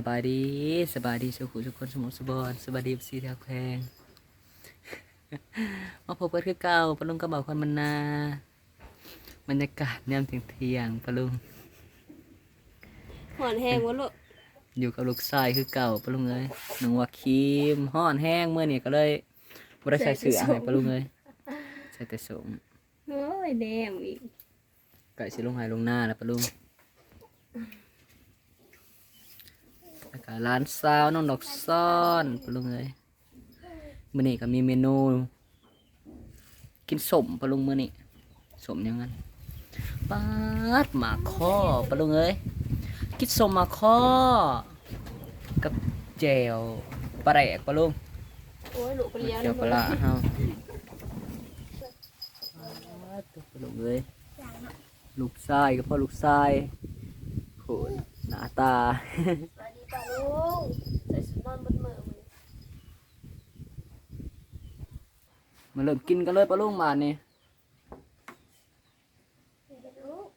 สบายดีสบายดีสุขุทุกคนสมองสบอนสบายดีสีทักแพงมาพบกันคือเก่าปะลุงกระเป๋าคนมันนาบรรยากาศยามเที่ยงเที่ยงๆปะลุงหอนแห้งวะลูกอยู่กับลูกชายคือเก่าปะลุงเอ้ยน้องว่าครีมห้อนแห้งเมื่อนี่ก็เลยบ่ได้ใส่เสื้อให้ปะลุงเอ้ยใส่แต่สงโอ้ยแดงอีกไก่สิลงหายลงหน้าแล้วปะลุง แล้วก็ร้านซาวน้องดอกซ่อนปะลุงเอ้ยมื่อนี้ก็มีเมนู กินสมปะลุงมื่อนี้สมยังงั้นปาดหมาข้อปะลุงเอ้ยกินสมหมาข้อกับแจวปลาแดกปะลุงโอ้ยลูกเลี้ยงแจวปลาร้าเฮาปาดตัวปะลุงเอ้ยลูกชายกับพ่อลูกชายโหยหน้าตาสวัสดี ป้าลุงใส่ชุดนอนบนมือมันมาเริ่มกินกันเลยปะลุงมานี่ลูก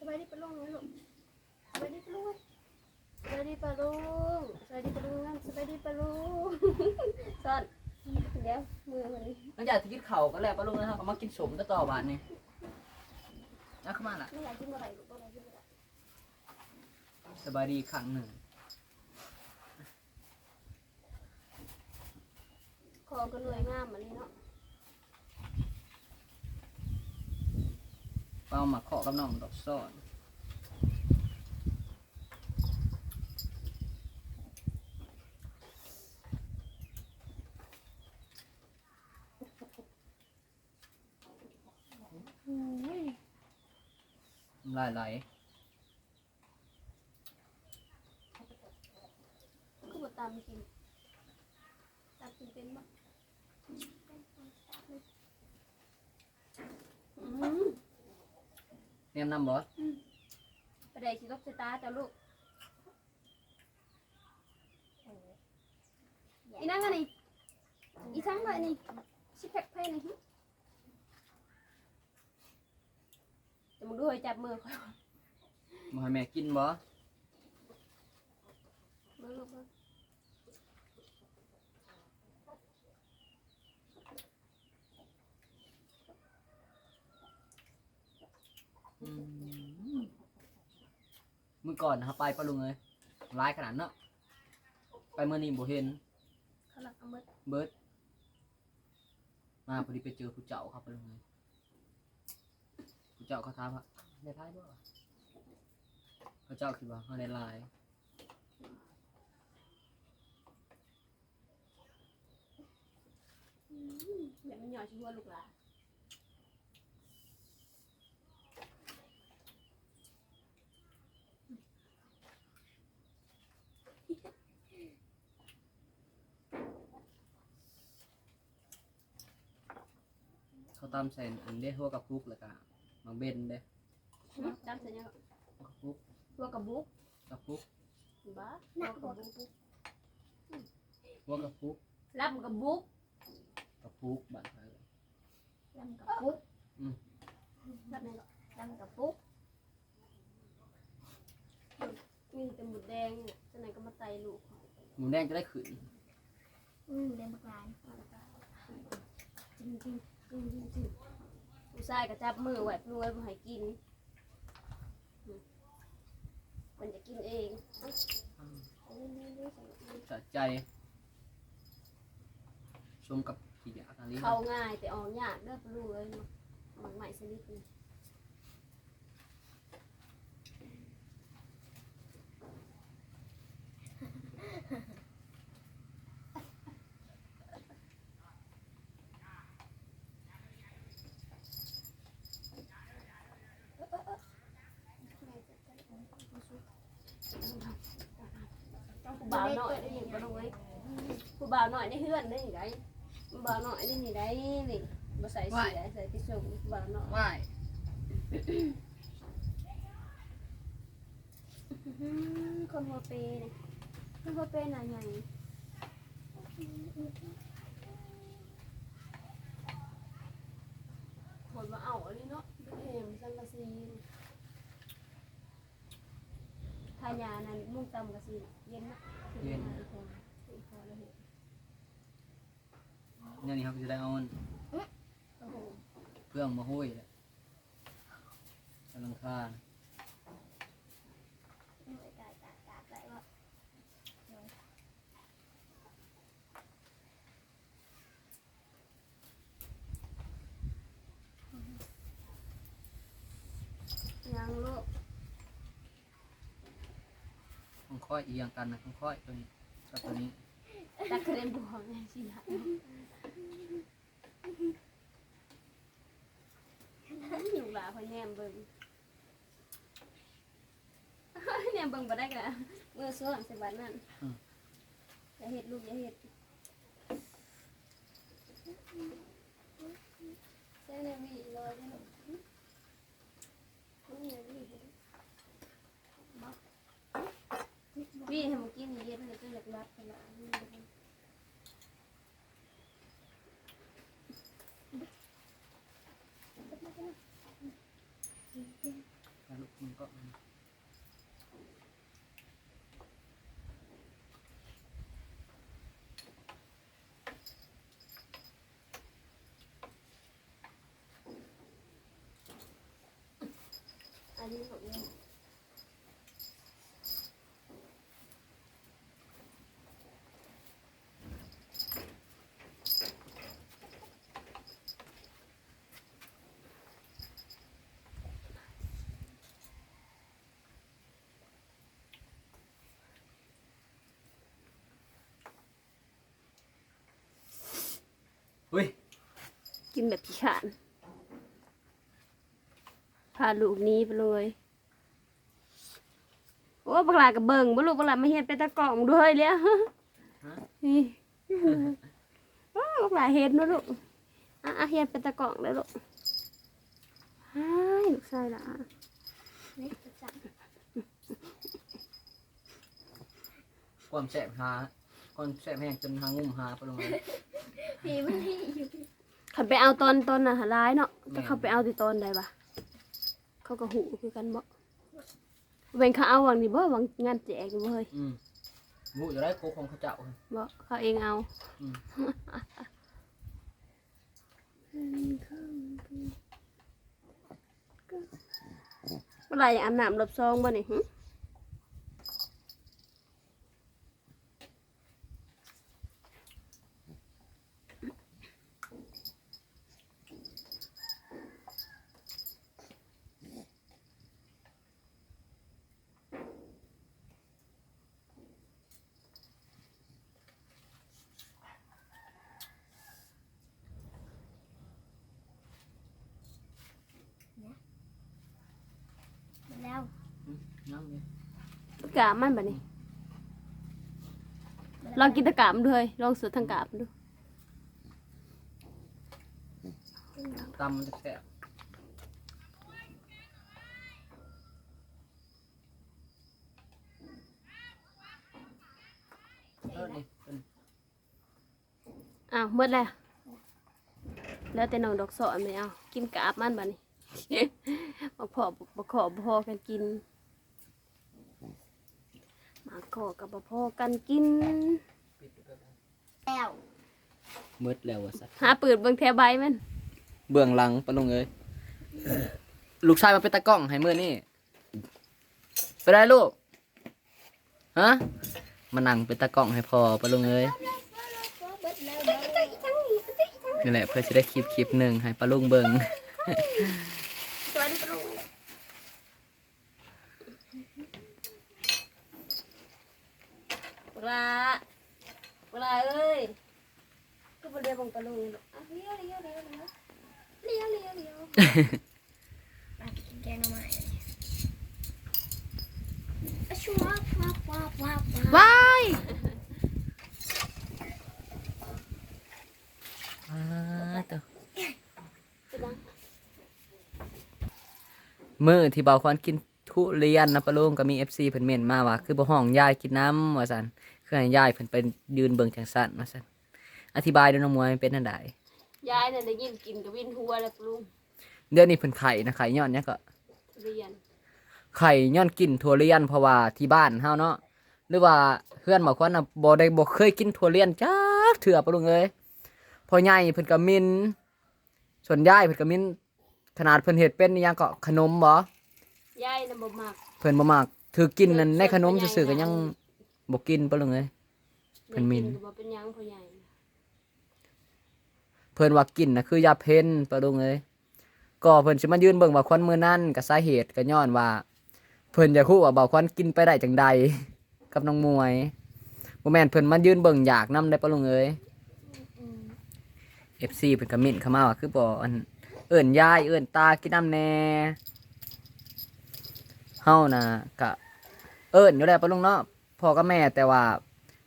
สบายดีป้าลุงนะลูกสบายดีป้าลุงสบายดีป้าลุงสบายดีป้าลุงสบายดีป้าลุงซ่อนเดี๋ยวมือมันนี่หลังจากที่กินข้าวก็แล้วปะลุงนะครับก็มากินสมต่อๆบาดนี่เอาเข้ามาล่ะไม่อยากกินอะไรลูกอะไรกินอะไรสบายดีอีกครั้งหนึ่ง คอก็เหนื่อยงามมันนี่เนาะเป้าหมักขอกับน้องดอกซ่อนน้ำลายไหลก็บดตามกินตามกิน เป็นบ้างอืมเนียมน้ำบอสประเดี๋ยวชิลกสตาร์จ้ะลูกอีนั่งกันนี่อีทั้งเลยนี่ชิแพ็คไพ่นี่จะมึงด้วยจับมือค่อยมาให้แม่กินบอสมือลูกมือม มือก่อนนะครับไปปะลุงเลยร้ายขนาดเนาะไปเมื่อนี้บ่เห็นเขาหลักเอามือเบิร์ดมาพอดีไปเจอผู้เจ้าครับปะลุงเลยผู้เจ้าเขาถามว่าได้ไพ่ด้วยพระเจ้าคิดว่าเขาได้ลายเดี๋ยวมันหย่อนชิหัวลูกหลาน ตามใส่อันเด้หัวกับปุกแล้วก็บางเบนเด้จำเสร็จยังหัวกับปุกหัวกับบุ๊กกับปุกบ้าหัวกับบุ๊กหัวกับปุกรับกับบุ๊กกับปุกบ้านไปเลยรับกับบุ๊กอืมรับไหนหรอรับกับบุ๊กมีแต่หมูแดงเนี่ยจะไหนก็มาไตลูกหมูแดงจะได้ขืนอืมเรียนบักลานจริงจริง จริงจริงจริงผู้ชายก็จับมือไว้รวยมาให้กินอืมมันจะกินเองเอาเรื่อยๆสะใจ ชมกับขี้ยาทางนี้เข้าง่ายแต่ออกยากเด้อปลูกเลยเนาะหมักใหม่สนิทนี่ ผู้บ่าวหน่อยได้ยินบ่รู้เว้ยผู้บ่าวหน่อยได้เฮือนได้ยังไงผู้บ่าวหน่อยได้นี่ได้นี่บ่ใส่เสื้อใส่ที่สูงผู้บ่าวหน่อยว่ายอื้อหือคนหัวเปย์เนี่ยคนหัวเปย์หน่อยใหญ่คนมาเอาอันนี้เนาะเป็นแหมสังกะสีทายานั้นมุ่งตำกับสิเย็นนะเย็น อีกคนอีกคนแล้วเห็นเนี่ยนี่เขาก็จะได้เอามันโอ้โหเพื่องมาห้อยแหละกำลังคาญ ไม่กล้ากล้ากล้าได้ว่ายังลูก ต้อง ค่อยเอียงกันนะต้องค่อยตัวนี้กับตัวนี้ตักกระเด็นบวงไงสิฮะอยู่หลาพอแนมเบิ่งแนมเบิ่งบ่ได้กะเมื่อส่วนสิบัดนั้นอย่าเฮ็ดลูกอย่าเฮ็ดเส้นวีลอยได้ลูกนี่วี วีให้มันกินเย็นเลยก็อยากรับขนาดนี้แล้วลูกมันก็อันนี้ของเอง กินแบบพิขานพาลูกหนี้ไปเลยโอ้บักหลากับเบิงบ่ลูกบักหลามาเฮ็ดเป็นตะกล่องด้วยเลยฮะนี่โอ้บักหลาเฮ็ดเนาะลูกอะอะเฮ็ดเป็นตะกล่องเลยลูกฮ้ายลูกชายล่ะนี่จะจับความแสบหาความแสบแห้งจนหางุ่มหาไปลงเลยผีมันนี่อยู่ ขันไปเอาตอนตอนน่ะร้ายเนาะแม่นจะเข้าไปเอาที่ตอนใดปะเขาก็หูคือกันบ่เว้นเขาเอาวังนี่บ่วังงานแจกนี่บ่เฮ้ยอืมงูอยู่ได้โคกของเขาเจ้าบ่เขาเองเอาอืมเมื่อไหรอยากอาบน้ำรอบซองบ่นี่หึ กาบมันบ่นี่ลองกินตะกาบมันด้วยลองสูตรทางกาบมันดู ตำมันจะแสบเออนี่เป็นอ้าวหมดแล้ว แล้วแต่น้องดอกสอนไม่เอา กินกาบมันบ่นี่บ่พอบ่ขอบ่พอกันกินมา ขอกับบ่พอกันกินปิดไปแล้วแล้วมืดแล้ววะสัสหาปืนเบิ่งแถวใบมันเบื้องหลังปะลุงเอ้ยลูกชายมาเป็นตากล้องให้มือนี่ไปได้ลูกฮะมานั่งเป็นตากล้องให้พอปะลุงเอ้ยนี่แหละเพื่อจะได้คลิปคลิปหนึ่งให้ปะลุงเบิง สวัสดีปะลุงป ลาปลาเอ้ยก็บ่เรียบังปะลุงอะเลี้ยวเลี้ยวเลี้ยวเลี้ยวเลี้ยวเลี้ยวเลี้ยวมากินแกงหน่อไม้อะชัวร์ว้าวว้าวว้าวว้าวว้ายมือที่เบาควันกินทุเรียนนะปะลุงก็มี FC เพิ่นเม่นมาว่าคือบ่ห้องยายกินน้ำว่าซั่น คือให้ยายเพิ่นไปยืนเบิ่งจังซั่นว่าซั่นอธิบายด้วยน้องมวยมันเป็นจังไดยายน่ะได้ยินกินกับวินหัวแล้วปะลุงเดี๋ยวนี้เพิ่นไข่นะไข่ย้อนเนี่ยงก็เรียนไข่ย้อนกินถั่วเลียนเพราะว่าที่บ้านเฮาเนาะหรือว่าเพื่อนบางคนน่ะบ่ได้บ่เคยกินถั่วเลียนจักเถื่อปะลุงเอ้ยพอใหญ่เพิ่นก็มินส่วนยายเพิ่นก็มินขนาดเพิ่นเฮ็ดเป็นอิหยังก็ขนมบ่ยายน่ะบ่มักเพิ่นบ่มักถือกินนั่นในขนมซื่อๆก็ยัง บ่กินปะลุงเอ้ยเพิ่นมินก็บ่เป็นหยังพ่อใหญ่เพิ่นว่ากินน่ะคือยาเพ็นปะลุงเอ้ยก็เพิ่นสิมายืนเบิ่งว่าควันมื้อนั้นก็สาเหตุก็ย้อนว่า เพิ่นอยากรู้ว่าเบาควันกินไปได้จังใดกับน้องมวยบ่แม่นเพิ่นมายืนเบิ่งอยากนํได้ปะลุงเอ้ยอืม FC เพิ่นก็มิ่นเข้ามาว่าคือบ่อันเอิ้นยายเอิ้นตากินน้ำแน่เฮาน่ะก็เอิ้นอยู่แล้วปะลุงเนาะ พ่อกับแม่แต่ว่า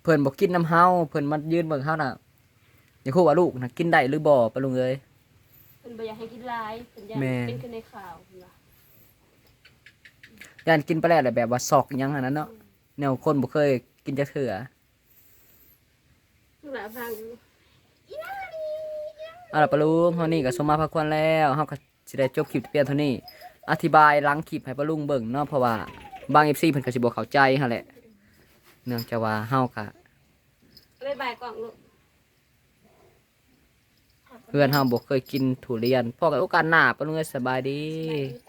เพิ่นบ่กินน้ำเฮาเพิ่นมายืนเบิ่งเฮาน่ะอยากรู้ว่าลูกน่ะกินได้หรือบ่ปะลุงเอ้ยเพิ่นบ่อยากให้กินหลายเพิ่นอยากแม่เป็นคือในข่าวพุ่นล่ะย่านกินไปแล้วแหละแบบว่าซอกอิหยังอันนั้นเนาะแนวคนบ่เคยกินจักเทื่อลูกหลานฟังเอาล่ะปะลุงเฮานี่ก็สมมาพักควรแล้วเฮาก็สิได้จบคลิปเพียงเท่านี้ อธิบายหลังคลิปให้ปะลุงเบิ่งเนาะเพราะว่าบาง FC เพิ่นก็สิบ่เข้าใจหั่นแหละ เนื่องจากว่าเฮาก็บ๊ายบายกล่องลูกเพื่อนเฮาบ่เคยกินทุเรียนพอกันโอกาสหน้าปะลุงเอ้ยสบายดีบ๊ายบาย